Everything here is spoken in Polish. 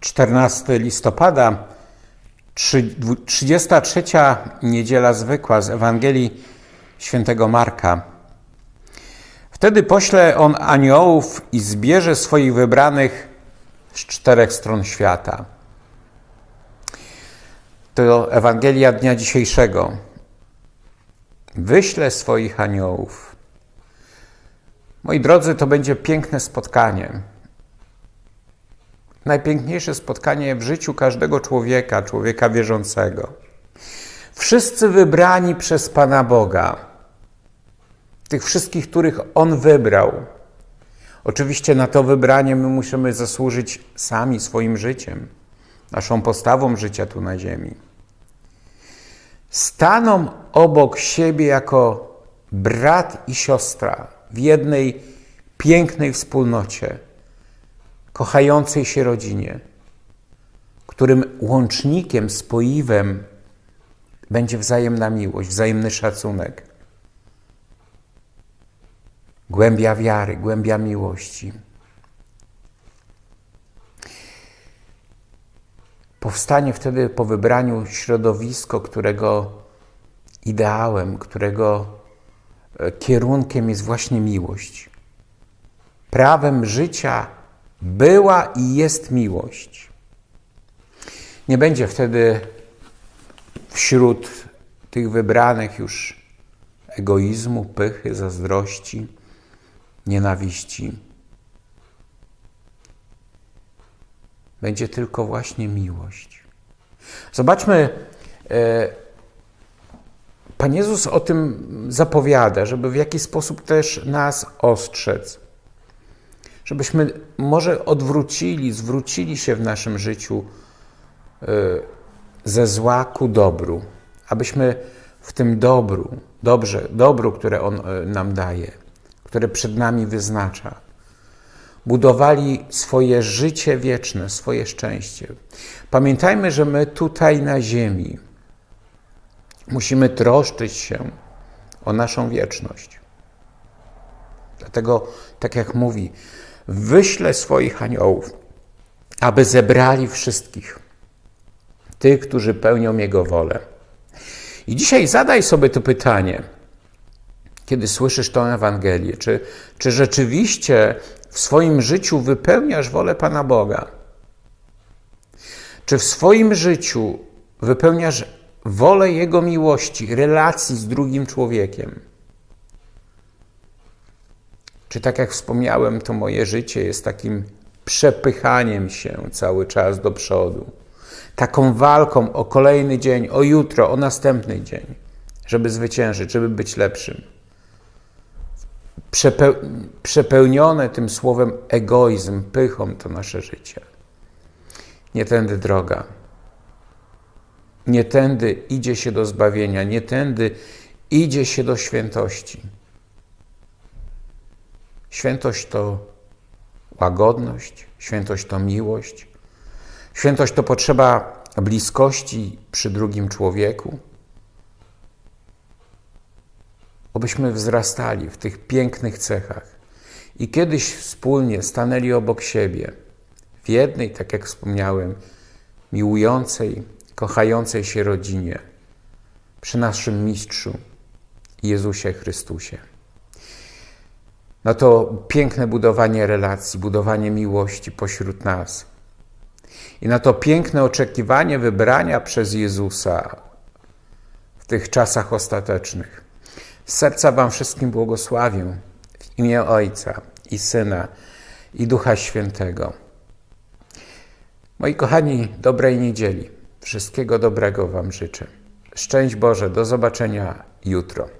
14 listopada, trzy- dwu- 33 niedziela zwykła z Ewangelii świętego Marka. Wtedy pośle on aniołów i zbierze swoich wybranych z czterech stron świata. To Ewangelia dnia dzisiejszego. Wyślę swoich aniołów. Moi drodzy, to będzie piękne spotkanie. Najpiękniejsze spotkanie w życiu każdego człowieka, człowieka wierzącego. Wszyscy wybrani przez Pana Boga, tych wszystkich, których On wybrał. Oczywiście na to wybranie my musimy zasłużyć sami swoim życiem, naszą postawą życia tu na ziemi. Staną obok siebie jako brat i siostra w jednej pięknej wspólnocie, kochającej się rodzinie, którym łącznikiem, spoiwem będzie wzajemna miłość, wzajemny szacunek, głębia wiary, głębia miłości. Powstanie wtedy po wybraniu środowisko, którego ideałem, którego e, kierunkiem jest właśnie miłość. Prawem życia była i jest miłość. Nie będzie wtedy wśród tych wybranych już egoizmu, pychy, zazdrości, nienawiści. Będzie tylko właśnie miłość. Zobaczmy, e, Pan Jezus o tym zapowiada, żeby w jakiś sposób też nas ostrzec. Żebyśmy może odwrócili, zwrócili się w naszym życiu e, ze zła ku dobru, abyśmy w tym dobru, dobrze, dobru, które On e, nam daje, które przed nami wyznacza, budowali swoje życie wieczne, swoje szczęście. Pamiętajmy, że my tutaj na ziemi musimy troszczyć się o naszą wieczność. Dlatego, tak jak mówi, wyślę swoich aniołów, aby zebrali wszystkich, tych, którzy pełnią Jego wolę. I dzisiaj zadaj sobie to pytanie, kiedy słyszysz tę Ewangelię, czy, czy rzeczywiście w swoim życiu wypełniasz wolę Pana Boga? Czy w swoim życiu wypełniasz wolę Jego miłości, relacji z drugim człowiekiem? Czy tak jak wspomniałem, to moje życie jest takim przepychaniem się cały czas do przodu, taką walką o kolejny dzień, o jutro, o następny dzień, żeby zwyciężyć, żeby być lepszym? Przepeł przepełnione tym słowem egoizm, pychą to nasze życie. Nie tędy droga. Nie tędy idzie się do zbawienia, nie tędy idzie się do świętości. Świętość to łagodność, świętość to miłość, świętość to potrzeba bliskości przy drugim człowieku. Obyśmy wzrastali w tych pięknych cechach i kiedyś wspólnie stanęli obok siebie, w jednej, tak jak wspomniałem, miłującej, kochającej się rodzinie, przy naszym Mistrzu Jezusie Chrystusie. No to piękne budowanie relacji, budowanie miłości pośród nas. I na to piękne oczekiwanie wybrania przez Jezusa w tych czasach ostatecznych. Z serca Wam wszystkim błogosławię w imię Ojca i Syna i Ducha Świętego. Moi kochani, dobrej niedzieli. Wszystkiego dobrego Wam życzę. Szczęść Boże, do zobaczenia jutro.